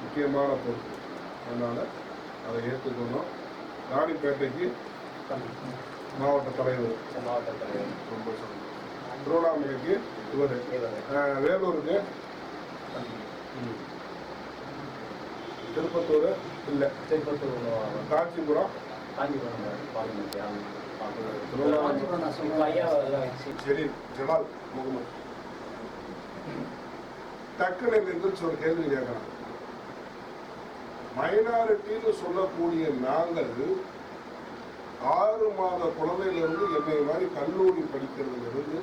முக்கியமான பொறுப்பு அதனால் அதை ஏற்றுக்கணும். ராணிப்பேட்டைக்கு மாவட்ட தலைவர். மாவட்ட தலைவர். ரொம்ப திருவண்ணாமலைக்கு இவர். வேலூருக்கு. ம். திருப்பத்தூர் இல்லை திருப்பத்தூர் காஞ்சிபுரம். ஜமால் முகமது. டக்குனு எந்திரிச்சு ஒரு கேள்வி கேட்கலாம். மைனாரிட்டின்னு சொல்லக்கூடிய நாங்கள் ஆறு மாத குழந்தையிலிருந்து என்னை மாதிரி கல்லூரி படிக்கிறதுல இருந்து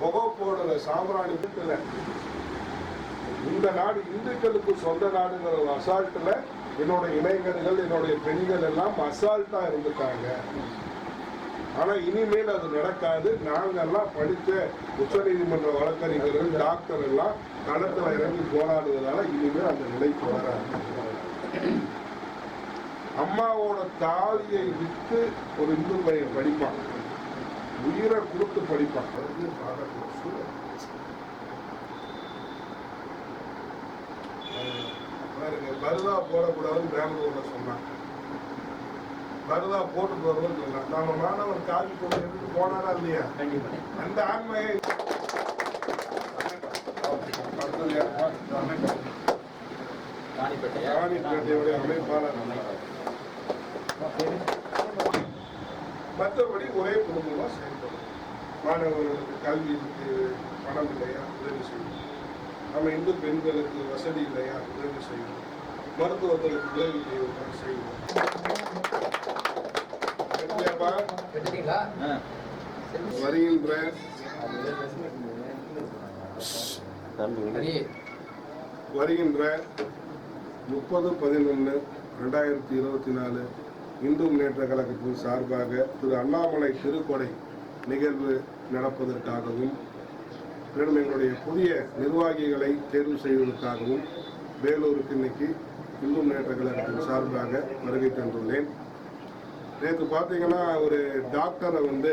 புகை போடுற சாம்பிராணி வீட்டுல இந்த நாடு இந்துக்களுக்கு சொந்த நாடுங்கிற ஒரு அசால்ட்டில் என்னோட இளைஞர்கள் என்னுடைய பெண்கள் எல்லாம் அசால்ட்டாக இருந்துட்டாங்க. ஆனா இனிமேல் அது நடக்காது. நாங்கெல்லாம் படித்த உச்சநீதிமன்ற வழக்கறிஞர்கள் டாக்டர் எல்லாம் களத்துல இறங்கி போராடுவதால இனிமேல் அந்த நிலைக்கு வராது. அம்மாவோட தாலியை விற்று ஒரு இந்து பையன் படிப்பான். உயிரை கொடுத்து படிப்பான். பாருங்க பருதா போடக்கூடாதுன்னு பெங்களூர்ல சொன்னாங்க. பருதா போட்டு போறதுன்னு சொன்னாங்க. நாம மாணவர் காவி எடுத்து போனாரா இல்லையா? அந்த ஆண்மையை ராணிப்பேட்டையுடைய அமைப்பாளர். மற்றபடி ஒரே குடும்பமா செயல்படும். மாணவர்களுக்கு கல்விக்கு பணம் இல்லையா? உதவி செய்யும். நம்ம இந்து பெண்களுக்கு வசதி இல்லையா? உதவி செய்யும் மருத்துவர்களுக்கு உதவி செய்வோம் செய்வோம் சரியாப்பா? எடுத்துட்டீங்களா வருகின்ற வருகின்ற முப்பது பதினொன்று ரெண்டாயிரத்தி இருபத்தி நாலு இந்து முன்னேற்ற கழகத்தின் சார்பாக திரு அண்ணாமலை திருக்கொடை நிகழ்வு நடப்பதற்காகவும் மேலும் எங்களுடைய புதிய நிர்வாகிகளை தேர்வு செய்வதற்காகவும் வேலூருக்கு இன்னைக்கு இந்து முன்னேற்ற கழகத்தின் சார்பாக வருகை தந்துள்ளேன். நேற்று பார்த்தீங்கன்னா ஒரு டாக்டரை வந்து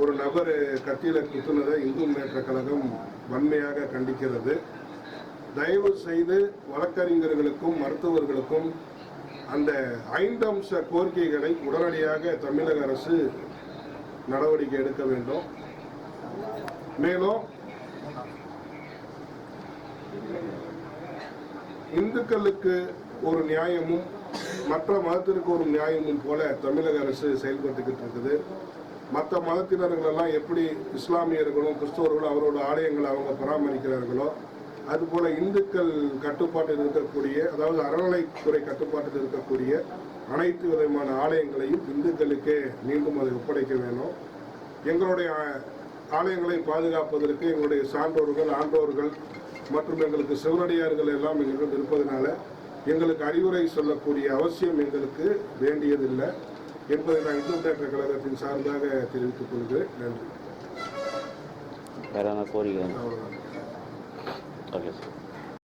ஒரு நபர் கத்தியில் குத்துனதை இந்து முன்னேற்ற கழகம் வன்மையாக கண்டிக்கிறது. தயவு செய்து வழக்கறிஞர்களுக்கும் மருத்துவர்களுக்கும் அந்த ஐந்தம்ச கோரிக்கைகளை உடனடியாக தமிழக அரசு நடவடிக்கை எடுக்க வேண்டும். மேலும் இந்துக்களுக்கு ஒரு நியாயமும் மற்ற மதத்திற்கு ஒரு நியாயமும் போல தமிழக அரசு செயல்பட்டுக்கிட்டு இருக்குது. மற்ற மதத்தினர்களெல்லாம் எப்படி இஸ்லாமியர்களும் கிறிஸ்தவர்களும் அவரோட ஆலயங்களை அவங்க பராமரிக்கிறார்களோ அதுபோல இந்துக்கள் கட்டுப்பாட்டில் இருக்கக்கூடிய அதாவது அறநிலைத்துறை கட்டுப்பாட்டில் இருக்கக்கூடிய அனைத்து விதமான ஆலயங்களையும் இந்துக்களுக்கே மீண்டும் அதை ஒப்படைக்க வேணும். எங்களுடைய ஆலயங்களை பாதுகாப்பதற்கு எங்களுடைய சான்றோர்கள் ஆன்றோர்கள் மற்றும் எங்களுக்கு சிவனடியார்கள் எல்லாம் எங்களிடம் இருப்பதனால எங்களுக்கு அறிவுரை சொல்லக்கூடிய அவசியம் எங்களுக்கு வேண்டியதில்லை என்பதை நான் இந்து முன்னேற்ற கழகத்தின் சார்பாக தெரிவித்துக் கொள்கிறேன். நன்றி. கோரிக்கை? Okay sir